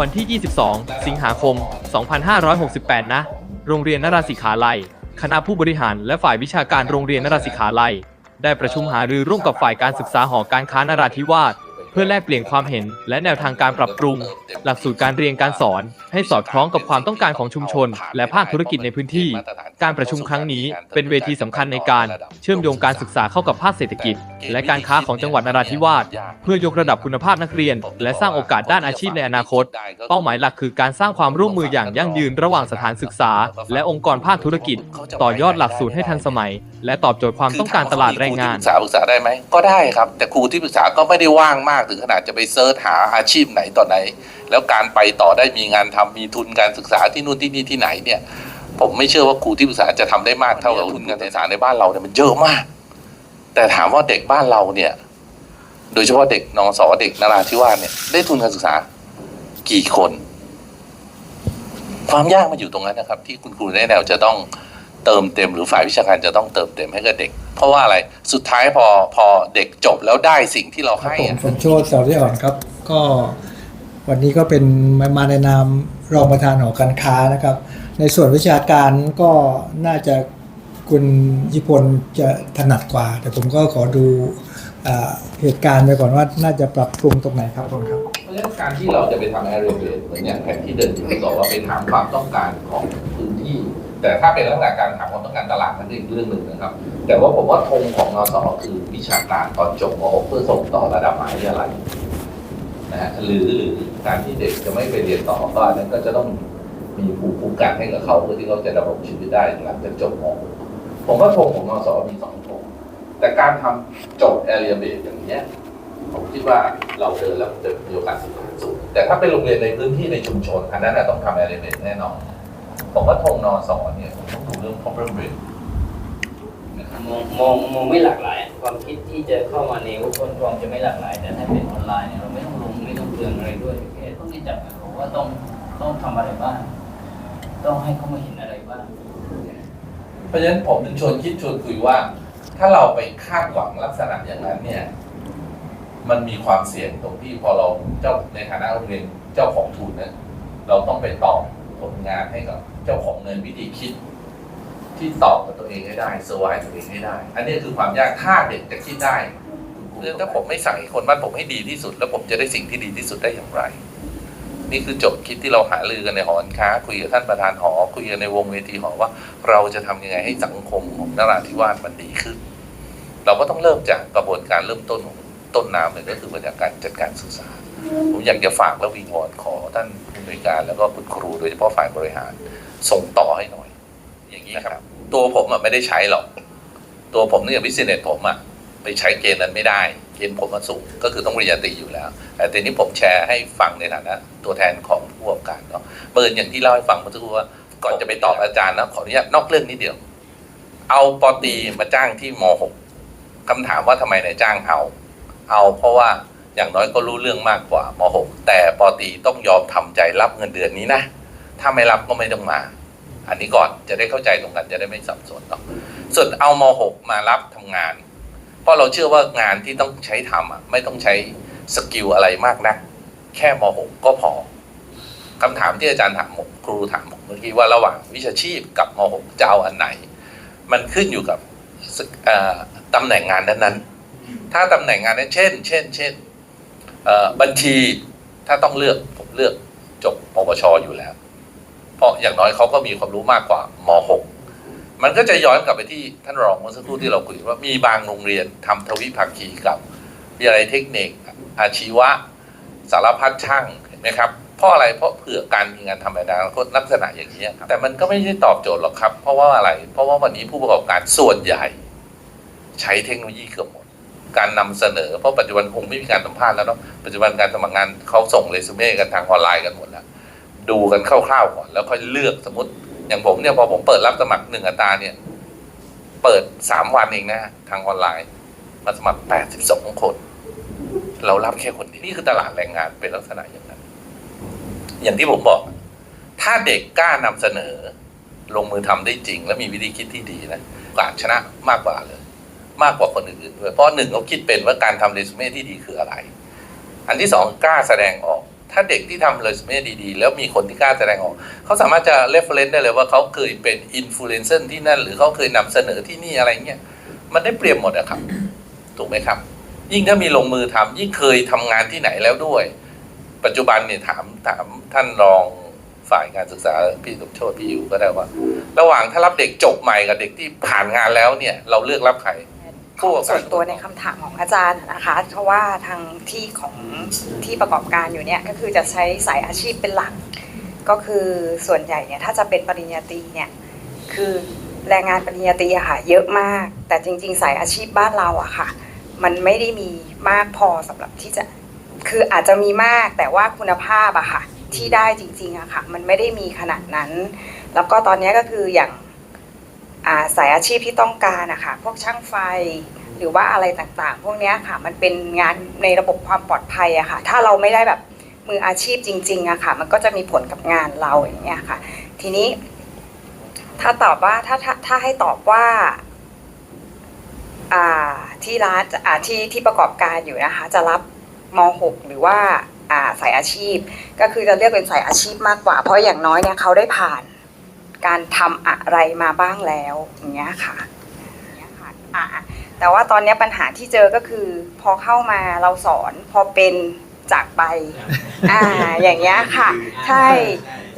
วันที่ 22 สิงหาคม 2568 นะ โรงเรียนนราศิขาลัย คณะผู้บริหารและฝ่ายวิชาการโรงเรียนนราศิขาลัย ได้ประชุมหารือร่วมกับฝ่ายการศึกษาหอการค้านราธิวาส เพื่อแลกเปลี่ยนความเห็นและแนวทางการปรับปรุง หลักสูตรการเรียนการสอน ให้สอดคล้องกับความต้องการของชุมชน และภาคธุรกิจในพื้นที่ การประชุมครั้งนี้เป็นเวทีสำคัญในการเชื่อมโยงการศึกษาเข้ากับภาคเศรษฐกิจ และการค้าของจังหวัดนราธิวาสเพื่อยกระดับคุณภาพนักเรียน และสร้างโอกาสด้านอาชีพในอนาคต เป้าหมายหลักคือการสร้างความร่วมมืออย่างยั่งยืนระหว่างสถานศึกษา และองค์กรภาคธุรกิจ ต่อยอดหลักสูตรให้ทันสมัย และตอบโจทย์ความต้องการตลาดแรงงานปรึกษาปรึกษาได้ไหมก็ได้ครับ แต่ครูที่ปรึกษาก็ไม่ได้ว่างมากถึงขนาดจะไปเซิร์ชหาอาชีพไหนต่อไหน แล้วการไปต่อได้มีงานทำมีทุนการศึกษาที่นู่นที่นี่ที่ไหนเนี่ย ผมไม่เชื่อว่าครูที่ปรึกษาจะทำได้มากเท่ากับทุนการศึกษาในบ้านเราเนี่ยมันเยอะมาก แต่ถามว่าเด็กบ้านเราเนี่ย โดยเฉพาะเด็กนองสอเด็กนราธิวาสเนี่ยได้ทุนการศึกษา กี่คน ความยากมันอยู่ตรงนั้นนะครับ ที่คุณครูได้แนวจะต้องเติมเต็มหรือฝ่ายวิชาการจะต้องเติมเต็มให้กับเด็ก เพราะว่าอะไรสุดท้ายพอพอเด็กจบแล้วได้สิ่งที่เราครับให้ผมอะสมโชติสาวที่อ่อนครับ ก็วันนี้ก็เป็นมามาในนามรองประธานหอการค้านะครับ ในส่วนวิชาการก็น่าจะคุณยิพลจะถนัดกว่า แต่ผมก็ขอดูอ่าเหตุการณ์ไปก่อนว่าน่าจะปรับปรุงตรงไหนครับผมครับเพราะฉะนั้นการที่เราจะไปทำแอร์เรียเบเหมือนอย่างแผนที่เดินที่ผมบอกว่าไปถามความต้องการของพื้นที่ แต่ถ้าเป็นลักษณะการถามความต้องการตลาดนั่นเป็นอีกเรื่องหนึ่งนะครับ แต่ว่าผมว่าธงของนสคือวิชาการตอนจบม .6 เพื่อส่งต่อระดับมหาวิทยาลัยนะฮะหรือหรือการที่เด็กจะไม่ไปเรียนต่อก็อันนั้นก็จะต้องมีภูมิคุ้มกันให้กับเขาเพื่อที่เขาจะดำรงชีวิตได้หลังจากจบม .6 ผมว่าธงของนสมีสองธงแต่การทำจบแอเรียเบสอย่างเนี้ยผมคิดว่าเราเดินแล้วจะมีโอกาสสูงสูงแต่ถ้าเป็นโรงเรียนในพื้นที่ในชุมชนอันนั้นต้องทำแอเร์เมนแน่นอนผมว่าธงนอสอนเนี่ยผมต้องดูเรื่อง problem rate นะครับ มองมองมองไม่หลากหลาย ความคิดที่จะเข้ามาในวุฒิกรองจะไม่หลากหลาย แต่ถ้าเป็นออนไลน์เนี่ยเราไม่ต้องลงไม่ต้องเตือนอะไรด้วยแค่ต้องจับกันว่าต้องต้องทำอะไรบ้างต้องให้เขามาเห็นอะไรบ้างเพราะฉะนั้นผมถึงชวนคิดชวนคุยว่า ถ้าเราไปคาดหวังลักษณะอย่างนั้นเนี่ย มันมีความเสี่ยงตรงที่พอเราเจ้าในฐานะโรงเรียนเจ้าของทุนเนี่ยเราต้องไปตอบผลงานให้กับ เจ้าของเงินวิธีคิด ที่ตอบกับตัวเองให้ได้เซอร์ไวตัวเองให้ได้ อันนี้คือความยากถ้าเด็กจะคิดได้เรื่องถ้าผมไม่สั่งให้คนบ้านผมให้ดีที่สุด แล้วผมจะได้สิ่งที่ดีที่สุดได้อย่างไร นี่คือจบคิดที่เราหาลือกันในหอการค้า คุยกับท่านประธานหอคุยกันในวงเวทีหอว่า เราจะทำยังไงให้สังคมของนราธิวาสมันดีขึ้น เราก็ต้องเริ่มจากกระบวนการเริ่มต้นของต้นน้ำเลยก็คือมาจาการจัดการศึกษาผมอยากจะฝากและวิงวอนขอท่านผู้บริการแล้วก็คุณครูโดยเฉพาะฝ่ายบริหารส่งต่อให้หน่อย อย่างนี้ครับ ตัวผมอะไม่ได้ใช้หรอก ตัวผมเนี่ยวิสเนตผมอะไปใช้เกณฑ์นั้นไม่ได้ เกณฑ์ผมมาสูงก็คือต้องปริญญาตรีอยู่แล้ว แต่ทีนี้ผมแชร์ให้ฟังในฐานะตัวแทนของผู้ประกอบการเนาะเบิร์นอย่างที่เล่าให้ฟังเมื่อสักครู่ว่าก่อนจะไปตอบอาจารย์นะขออนุญาตนอกเรื่องนิดเดียว เอาปอตีมาจ้างที่ม .6 คำถามว่าทำไมนายจ้างเอา เอาเพราะว่าอย่างน้อยก็รู้เรื่องมากกว่าม .6 แต่ปอตีต้องยอมทำใจรับเงินเดือนนี้นะ ถ้าไม่รับก็ไม่ต้องมา อันนี้ก่อนจะได้เข้าใจตรงกันจะได้ไม่สับสนเนาะส่วนเอาม .6 มารับทำงาน เพราะเราเชื่อว่างานที่ต้องใช้ทำอะไม่ต้องใช้สกิลอะไรมากนะแค่ม .6 ก็พอคำถามที่อาจารย์ถามผมครูถามผมเมื่อกี้ว่าระหว่างวิชาชีพกับม .6 จะเอาอันไหน มันขึ้นอยู่กับตำแหน่งงานนั้นๆถ้าตำแหน่งงานนั้นเช่น เช่น เช่นบัญชีถ้าต้องเลือกผมเลือกจบปวชอยู่แล้ว ราะอย่างน้อยเขาก็มีความรู้มากกว่าม .6 มันก็จะย้อนกลับไปที่ท่านรองเมื่อสักครู่ที่เราคุยว่ามีบางโรงเรียนทำทวิภาคีกับวิทยาลัยเทคนิค อาชีวะ สารพัดช่างเห็นไหมครับเพราะอะไรเพราะเผื่อการมีงานทำในอนาคตลักษณะอย่างนี้ยครับแต่มันก็ไม่ได้ตอบโจทย์หรอกครับ เพราะว่าอะไร เพราะว่าวันนี้ผู้ประกอบการส่วนใหญ่ ใช้เทคโนโลยีเกือบหมดการนำเสนอเพราะปัจจุบันคงไม่มีการสัมภาษณ์แล้วเนาะปัจจุบันการสมัครงานเขาส่งเรซูเม่กันทางออนไลน์กันหมดแล้ว ดูกันคร่าวๆก่อน แล้วค่อยเลือกสมมติ อย่างผมเนี่ยพอผมเปิดรับสมัครหนึ่งอัตราเนี่ย เปิดสามวันเองนะทางออนไลน์มาสมัครแปดสิบสองคน เรารับแค่คนเดียวนี่คือตลาดแรงงานเป็นลักษณะอย่างนั้น อย่างที่ผมบอก ถ้าเด็กกล้านำเสนอ ลงมือทำได้จริง และมีวิธีคิดที่ดีนะโอกาสชนะมากกว่าเลย มากกว่าคนอื่นๆด้วยเพราะหนึ่งเขาคิดเป็นว่าการทำเรซูเม่ที่ดีคืออะไร อันที่สองกล้าแสดงออก ถ้าเด็กที่ทำเรซูเม่ดีๆ แล้วมีคนที่กล้าแสดงออก เขาสามารถจะเรฟเฟรนซ์ได้เลยว่าเขาเคยเป็นอินฟลูเอนเซอร์ที่นั่น หรือเขาเคยนำเสนอที่นี่อะไรเงี้ยมันได้เปรียบหมดอะครับ ถูกไหมครับ ยิ่งถ้ามีลงมือทำยิ่งเคยทำงานที่ไหนแล้วด้วย ปัจจุบันเนี่ยถามถามท่านรองฝ่ายการศึกษาพี่สมโชติพี่อยู่ก็ได้ว่า ระหว่างถ้ารับเด็กจบใหม่กับเด็กที่ผ่านงานแล้วเนี่ย เราเลือกรับใคร ของส่วนตัวในคำถามของอาจารย์นะคะ เพราะว่าทางที่ของที่ประกอบการอยู่เนี่ยก็คือจะใช้สายอาชีพเป็นหลัก ก็คือส่วนใหญ่เนี่ยถ้าจะเป็นปริญญาตรีเนี่ยคือแรงงานปริญญาตรีอะค่ะเยอะมาก แต่จริง ๆ สายอาชีพบ้านเราอะค่ะ มันไม่ได้มีมากพอสำหรับที่จะคืออาจจะมีมากแต่ว่าคุณภาพอะค่ะที่ได้จริงๆอะค่ะ มันไม่ได้มีขนาดนั้น แล้วก็ตอนนี้ก็คืออย่างอ่า สายอาชีพที่ต้องการอะค่ะพวกช่างไฟหรือว่าอะไรต่างๆ พวกนี้ค่ะมันเป็นงานในระบบความปลอดภัยอะค่ะ ถ้าเราไม่ได้แบบมืออาชีพจริงๆอะค่ะ มันก็จะมีผลกับงานเราอย่างเงี้ยค่ะ ทีนี้ ถ้าตอบว่าถ้าถ้าถ้าให้ตอบว่าที่ร้านที่ที่ประกอบการอยู่นะคะ จะรับม .6 หรือว่าอ่าสายอาชีพ ก็คือจะเรียกเป็นสายอาชีพมากกว่า เพราะอย่างน้อยเนี่ยเขาได้ผ่าน การทำอะไรมาบ้างแล้วอย่างเงี้ยค่ะอย่างเงี้ยค่ะอะแต่ว่าตอนนี้ปัญหาที่เจอก็คือ พอเข้ามาเราสอนพอเป็นจากไปอ่าอย่างเงี้ยค่ะ ใช่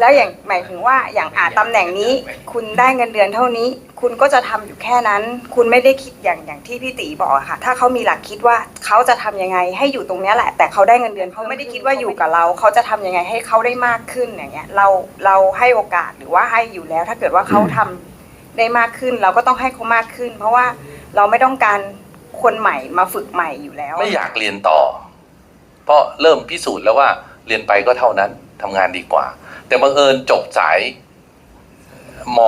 แล้วอย่างหมายถึงว่าอย่างอาตำแหน่งนี้ คุณได้เงินเดือนเท่านี้ คุณก็จะทำอยู่แค่นั้น คุณไม่ได้คิดอย่างอย่างที่พี่ตีบอกอะค่ะ ถ้าเขามีหลักคิดว่าเขาจะทำยังไงให้อยู่ตรงเนี้ยแหละ แต่เขาได้เงินเดือนเขาไม่ได้คิดว่าอยู่กับเรา เขาจะทำยังไงให้เขาได้มากขึ้นอย่างเงี้ยเราเราให้โอกาสหรือว่าให้อยู่แล้ว ถ้าเกิดว่าเขาทำได้มากขึ้น เราก็ต้องให้เขามากขึ้น เพราะว่าเราไม่ต้องการคนใหม่มาฝึกใหม่อยู่แล้ว ไม่อยากเรียนต่อ เพราะเริ่มพิสูจน์แล้วว่าเรียนไปก็เท่านั้นทำงานดีกว่า แต่บังเอิญจบสายม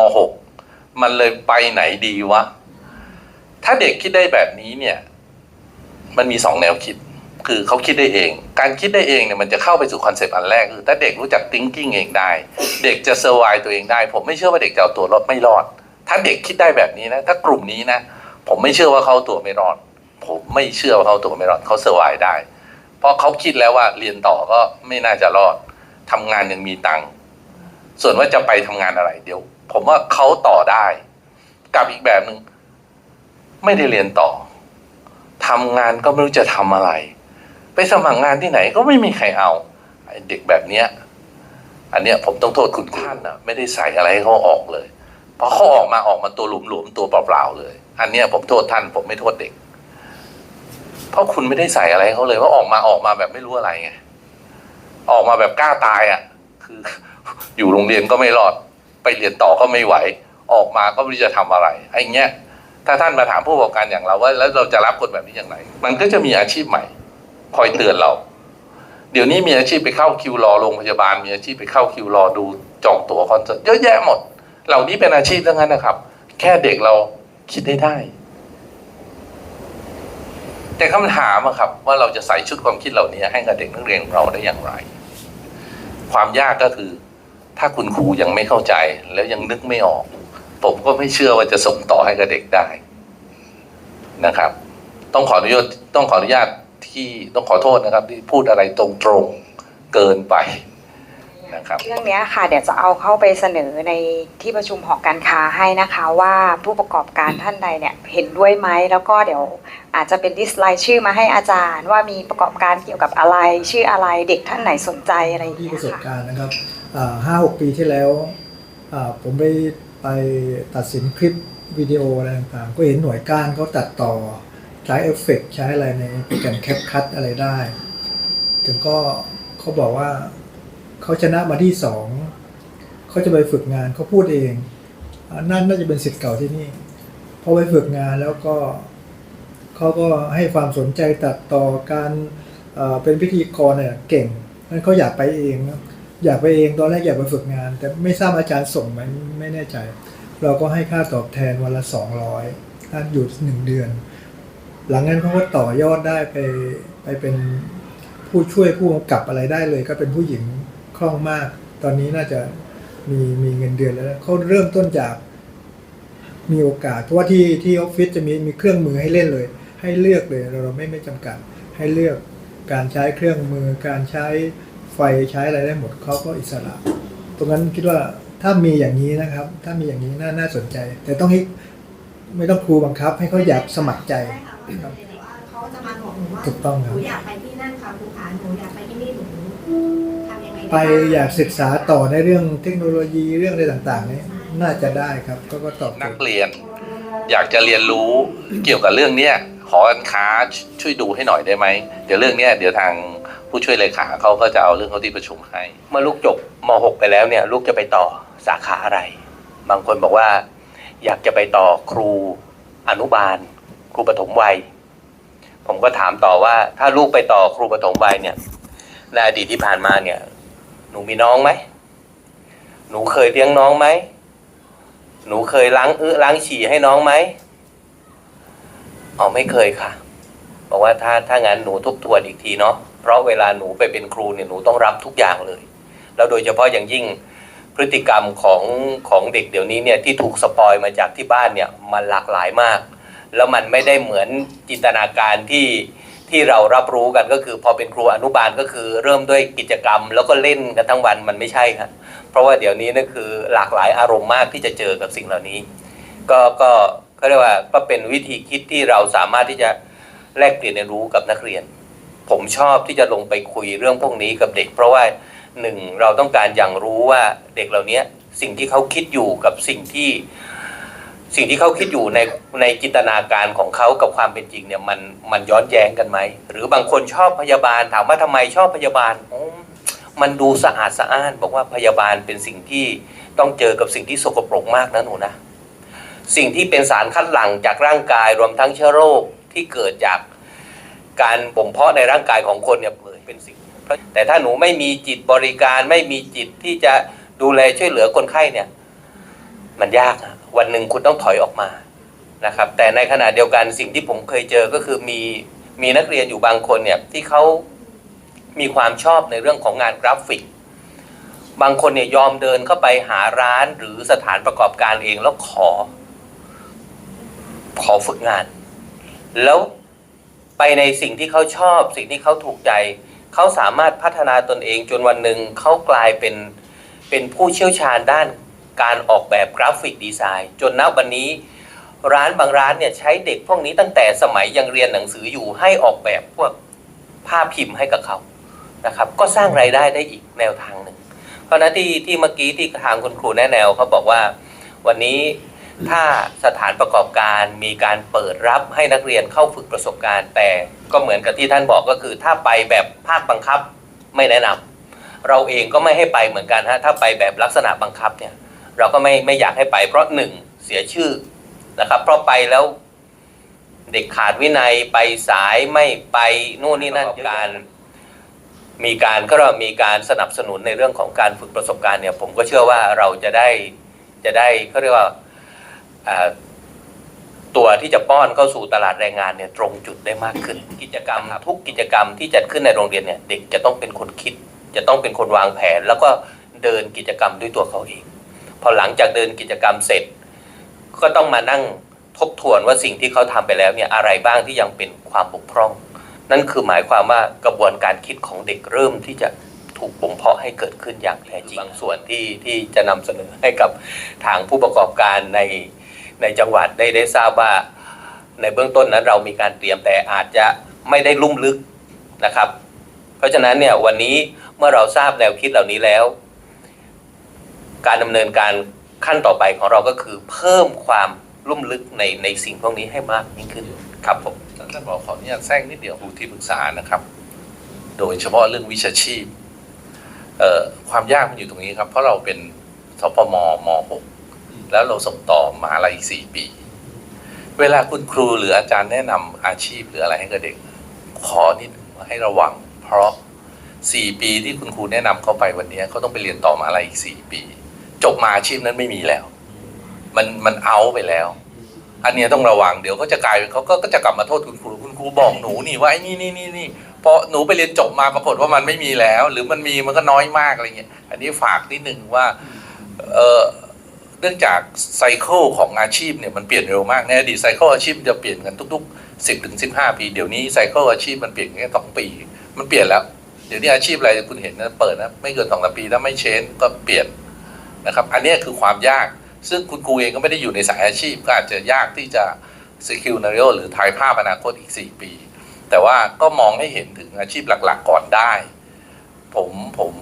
.6 มันเลยไปไหนดีวะ ถ้าเด็กคิดได้แบบนี้เนี่ย มันมีสองแนวคิด คือเขาคิดได้เอง การคิดได้เองเนี่ยมันจะเข้าไปสู่คอนเซปต์อันแรกคือถ้าเด็กรู้จัก thinking เองได้ เด็กจะเซอร์ไวตัวเองได้ ผมไม่เชื่อว่าเด็กจะเอาตัวรอดไม่รอด ถ้าเด็กคิดได้แบบนี้นะ ถ้ากลุ่มนี้นะ ผมไม่เชื่อว่าเขาตัวไม่รอด ผมไม่เชื่อว่าเขาตัวไม่รอดเขาเซอร์ไวได้ เพราะเขาคิดแล้วว่าเรียนต่อก็ไม่น่าจะรอดทำงานยังมีตังค์ ส่วนว่าจะไปทำงานอะไรเดี๋ยว ผมว่าเขาต่อได้ กับอีกแบบหนึ่งไม่ได้เรียนต่อทำงานก็ไม่รู้จะทำอะไร ไปสมัครงานที่ไหนก็ไม่มีใครเอาเด็กแบบเนี้ย อันเนี้ยผมต้องโทษคุณท่านนะไม่ได้ใส่อะไรให้เขาออกเลยพราะเขาออกมาออกมาตัวหลวมๆตัวเปล่าๆเลย อันเนี้ยผมโทษท่าน ผมไม่โทษเด็ก เพราะคุณไม่ได้ใส่อะไรเขาเลยว่าออกมาออกมาแบบไม่รู้อะไรไงออกมาแบบกล้าตายอะ คือ อยู่โรงเรียนก็ไม่รอด ไปเรียนต่อก็ไม่ไหว ออกมาก็ไม่รู้จะทำอะไรไอ้เงี้ยถ้าท่านมาถามผู้ประกอบการอย่างเราว่า แล้วเราจะรับคนแบบนี้อย่างไรมันก็จะมีอาชีพใหม่ คอยเตือนเรา เดี๋ยวนี้มีอาชีพไปเข้าคิวรอโรงพยาบาล มีอาชีพไปเข้าคิวรอดูจองตั๋วคอนเสิร์ตเยอะแยะหมด เหล่านี้เป็นอาชีพทั้งนั้นนะครับ แค่เด็กเราคิดได้ได้ แต่คำถามอะครับ ว่าเราจะใส่ชุดความคิดเหล่านี้ให้กับเด็กนักเรียนของเราได้อย่างไร ความยากก็คือ ถ้าคุณครูยังไม่เข้าใจแล้วยังนึกไม่ออก ผมก็ไม่เชื่อว่าจะส่งต่อให้กับเด็กได้นะครับ ต้องขออนุญาตต้องขออนุญาตที่ต้องขอโทษนะครับ ที่พูดอะไรตรงๆเกินไปนะครับเรื่องเนี้ยค่ะเดี๋ยวจะเอาเข้าไปเสนอในที่ประชุมหอการค้าให้นะคะ ว่าผู้ประกอบการท่านใดเนี่ยเห็นด้วยไหมแล้วก็เดี๋ยวอาจจะเป็นลิสต์รายชื่อมาให้อาจารย์ ว่ามีประกอบการเกี่ยวกับอะไรชื่ออะไรเด็กท่านไหนสนใจอะไรอย่างที่เงี้ปยระสบค่ะการณ์นะครับ ห้าหกปีที่แล้วผมไปไปตัดสินคลิปวิดีโออะไรต่างๆ ก็เห็นหน่วยก้านเขาตัดต่อใช้เอฟเฟกต์ใช้อะไรในโปรแกรมแคปคัตอะไรได้ ถึงก็เขาบอกว่าเขาชนะมาที่สองเขาจะไปฝึกงานเขาพูดเองอนั่นน่าจะเป็นสิทธิ์เก่าที่นี่พอไปฝึกงานแล้วก็เขาก็ให้ความสนใจตัดต่อการเอ่อเป็นพิธีกรเนี่ยเก่งนั้นเขาอยากไปเองนะ อยากไปเองตอนแรกอยากไปฝึกงาน แต่ไม่ทราบอาจารย์ส่งไหมไม่แน่ใจ เราก็ให้ค่าตอบแทนวันละสองร้อยถ้าอยู่หนึ่งเดือน หลังนั้นเขาก็ต่อยอดได้ไปไปเป็นผู้ช่วยผู้กำกับอะไรได้เลย ก็เป็นผู้หญิงคล่องมาก ตอนนี้น่าจะมีมีเงินเดือนแล้วเขาเริ่มต้นจากมีโอกาส เพราะว่าที่ที่ออฟฟิศจะมีมีเครื่องมือให้เล่นเลย ให้เลือกเลยเราเราไม่ไม่จำกัดให้เลือกการใช้เครื่องมือการใช้ ไฟไฟใช้อะไรได้หมดเขาก็อิสระ ตรงนั้นคิดว่าถ้ามีอย่างนี้นะครับ ถ้ามีอย่างนี้น่าน่าสนใจ แต่ต้องให้ไม่ต้องครูบังคับ ให้เขาอยากสมัครใจใช่ค่ะแต่ว่าเขาจะมาบอกหนูว่าถูกต้องครับหนูอยากไปที่นั่นค่ะครูขาหนูอยากไปที่นี่หนูทำยังไงด้ไปบ้งอยากศึกษาต่อในเรื่องเทคโนโลยีเรื่องอะไรต่างๆนี้น่าจะได้ครับก็ก็ตอบโจนักทย์เรียน อยากจะเรียนรู้เกี่ยวกับเรื่องเนี้ยหอการค้าช่วยดูให้หน่อยได้ไหมเดี๋ยวเรื่องเนี้ยเดี๋ยวทาง ผู้ช่วยเลขาเขาก็จะเอาเรื่องเขาที่ประชุมให้ เมื่อลูกจบม .6 ไปแล้วเนี่ยลูกจะไปต่อสาขาอะไร บางคนบอกว่า อยากจะไปต่อครูอนุบาล ครูปฐมวัย ผมก็ถามต่อว่า ถ้าลูกไปต่อครูปฐมวัยเนี่ยในอดีตที่ผ่านมาเนี่ย หนูมีน้องไหมหนูเคยเลี้ยงน้องไหมหนูเคยล้างอื้อล้างฉี่ให้น้องไหมอ๋อไม่เคยค่ะ บอกว่าถ้าถ้างั้นหนูทบทวนอีกทีเนาะ เพราะเวลาหนูไปเป็นครูเนี่ยหนูต้องรับทุกอย่างเลย แล้วโดยเฉพาะอย่างยิ่งพฤติกรรมของของเด็กเดี๋ยวนี้เนี่ยที่ถูกสปอยมาจากที่บ้านเนี่ยมันหลากหลายมาก แล้วมันไม่ได้เหมือนจินตนาการที่ที่เรารับรู้กันก็คือพอเป็นครูอนุบาลก็คือเริ่มด้วยกิจกรรม แล้วก็เล่นกันทั้งวันมันไม่ใช่ครับเพราะว่าเดี๋ยวนี้นั่นคือหลากหลายอารมณ์มากที่จะเจอกับสิ่งเหล่านี้ ก็ก็เขาเรียกว่าก็เป็นวิธีคิดที่เราสามารถที่จะแลกเปลี่ยนเรียนรู้กับนักเรียน ผมชอบที่จะลงไปคุยเรื่องพวกนี้กับเด็ก เพราะว่าหนึ่งเราต้องการอย่างรู้ว่าเด็กเหล่านี้สิ่งที่เขาคิดอยู่กับสิ่งที่ สิ่งที่เขาคิดอยู่ในในจินตนาการของเขากับความเป็นจริงเนี่ยมันมันย้อนแย้งกันไหมหรือบางคนชอบพยาบาลถามว่าทำไมชอบพยาบาลมันดูสะอาดสะอ้าน บอกว่าพยาบาลเป็นสิ่งที่ต้องเจอกับสิ่งที่สกปรกมากนะหนูนะสิ่งที่เป็นสารคัดหลั่งจากร่างกายรวมทั้งเชื้อโรคที่เกิดจาก การบ่มเพาะในร่างกายของคนเนี่ยเป็นสิ่ง แต่ถ้าหนูไม่มีจิตบริการไม่มีจิตที่จะดูแลช่วยเหลือคนไข้เนี่ย มันยากวันหนึ่งคุณต้องถอยออกมานะครับ แต่ในขณะเดียวกันสิ่งที่ผมเคยเจอก็คือมีมีนักเรียนอยู่บางคนเนี่ยที่เขามีความชอบในเรื่องของงานกราฟิก บางคนเนี่ยยอมเดินเข้าไปหาร้านหรือสถานประกอบการเองแล้วขอ ขอฝึกงาน แล้ว ไปในสิ่งที่เขาชอบสิ่งที่เขาถูกใจ เขาสามารถพัฒนาตนเองจนวันหนึ่งเขากลายเป็นเป็นผู้เชี่ยวชาญด้านการออกแบบกราฟิกดีไซน์ จนณวันนี้ร้านบางร้านเนี่ยใช้เด็กพวกนี้ตั้งแต่สมัยยังเรียนหนังสืออยู่ให้ออกแบบพวกภาพพิมพ์ให้กับเขานะครับก็สร้างรายได้ได้อีกแนวทางหนึ่งเพราะฉะนั้นที่ที่เมื่อกี้ที่ทางคุณครูแนะแนวเขาบอกว่าวันนี้ ถ้าสถานประกอบการมีการเปิดรับให้นักเรียนเข้าฝึกประสบการณ์ แต่ก็เหมือนกับที่ท่านบอกก็คือ ถ้าไปแบบภาคบังคับไม่แนะนำเราเองก็ไม่ให้ไปเหมือนกันฮะถ้าไปแบบลักษณะบังคับเนี่ย เราก็ไม่ไม่อยากให้ไปเพราะหนึ่งเสียชื่อนะครับ เพราะไปแล้วเด็กขาดวินัยไปสายไม่ไปนู่นนี่นั่นการมีการก็เรามีการสนับสนุนในเรื่องของการฝึกประสบการณ์เนี่ย ผมก็เชื่อว่าเราจะได้จะได้เขาเรียกว่า ตัวที่จะป้อนเข้าสู่ตลาดแรงงานเนี่ยตรงจุดได้มากขึ้น กิจกรรมทุกกิจกรรมที่จัดขึ้นในโรงเรียนเนี่ยเด็กจะต้องเป็นคนคิด จะต้องเป็นคนวางแผน แล้วก็เดินกิจกรรมด้วยตัวเขาเอง พอหลังจากเดินกิจกรรมเสร็จ ก็ต้องมานั่งทบทวนว่าสิ่งที่เขาทำไปแล้วเนี่ยอะไรบ้างที่ยังเป็นความบกพร่อง นั่นคือหมายความว่ากระบวนการคิดของเด็กเริ่มที่จะถูกบ่มเพาะให้เกิดขึ้นอย่างแท้จริงบางส่วนที่ที่จะนำเสนอให้กับทางผู้ประกอบการใน ในจังหวัดได้ได้ทราบว่า ในเบื้องต้นนั้นเรามีการเตรียมแต่อาจจะไม่ได้ลุ่มลึกนะครับ เพราะฉะนั้นเนี่ยวันนี้เมื่อเราทราบแนวคิดเหล่านี้แล้ว การดำเนินการขั้นต่อไปของเราก็คือเพิ่มความลุ่มลึกในในสิ่งพวกนี้ให้มากยิ่งขึ้นครับผมท่านบอกขออนุญาตแทรกนิดเดียวครูที่ปรึกษานะครับ โดยเฉพาะเรื่องวิชาชีพความยากมันอยู่ตรงนี้ครับ เพราะเราเป็นสพมม .6 แล้วเราส่งต่อมหาลัยอีก4ปี เวลาคุณครูหรืออาจารย์แนะนำอาชีพหรืออะไรให้กับเด็ก ขอนิดว่าให้ระวัง เพราะ4ปีที่คุณครูแนะนำเขาไปวันนี้เขาต้องไปเรียนต่อมหาลัยอีก4ปี จบมาอาชีพนั้นไม่มีแล้ว มันมันเอาไปแล้ว อันเนี้ยต้องระวังเดี๋ยวก็จะกลายเป็นเขาก็ก็จะกลับมาโทษคุณครูคุณครูบอกหนูนี่ว่าไอ้นี่นี่นี่นี่พอหนูไปเรียนจบมาปรากฏว่ามันไม่มีแล้ว หรือมันมีมันก็น้อยมากอะไรเงี้ยอันนี้ฝากนิดนึงว่า เออ เนื่องจากไซเคิลของอาชีพเนี่ยมันเปลี่ยนเร็วมากในอดีตไซเคิลอาชีพจะเปลี่ยนกันทุกๆสิบถึงสิบห้าปี เดี๋ยวนี้ไซเคิลอาชีพมันเปลี่ยนแค่สองปี มันเปลี่ยนแล้ว เดี๋ยวนี้อาชีพอะไรคุณเห็นนะเปิดนะไม่เกินสองสามปีถ้าไม่เชนก็เปลี่ยนนะครับ อันนี้คือความยาก ซึ่งคุณครูเองก็ไม่ได้อยู่ในสายอาชีพ ก็อาจจะยากที่จะ secure scenario หรือถ่ายภาพอนาคตอีก 4 ปี แต่ว่าก็มองให้เห็นถึงอาชีพหลักๆก่อนได้ ผมผม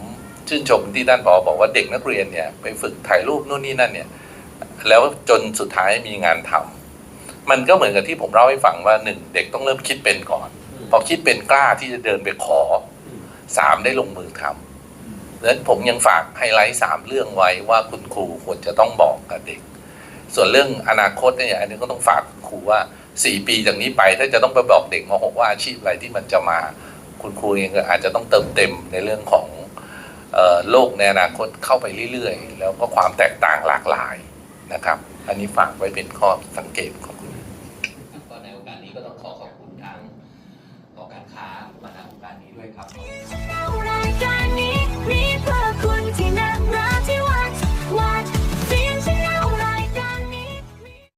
ชื่นชมที่ท่านผอบอกว่าเด็กนักเรียนเนี่ยไปฝึกถ่ายรูปนู่นนี่นั่นเนี่ยแล้วจนสุดท้ายมีงานทำมันก็เหมือนกับที่ผมเล่าให้ฟังว่าหนึ่งเด็กต้องเริ่มคิดเป็นก่อน พอคิดเป็นกล้าที่จะเดินไปขอสามได้ลงมือทำดังนั้นผมยังฝากไฮไลท์สามเรื่องไว้ว่าคุณครูควรจะต้องบอกกับเด็ก ส่วนเรื่องอนาคตเนี่ยอันนี้ก็ต้องฝากคุณครูว่าสี่ปีจากนี้ไปถ้าจะต้องไปบอกเด็กมหกว่าอาชีพอะไรที่มันจะมา คุณครูเองก็อาจจะต้องเติมเต็มในเรื่องของเอ่อ โลกในอนาคตเข้าไปเรื่อยๆ แล้วก็ความแตกต่างหลากหลายนะครับ อันนี้ฝากไว้เป็นข้อสังเกตของคุณก็ในโอกาสนี้ก็ต้องขอขอบคุณทางหอการค้ามาณโอกาสนี้ด้วยครับ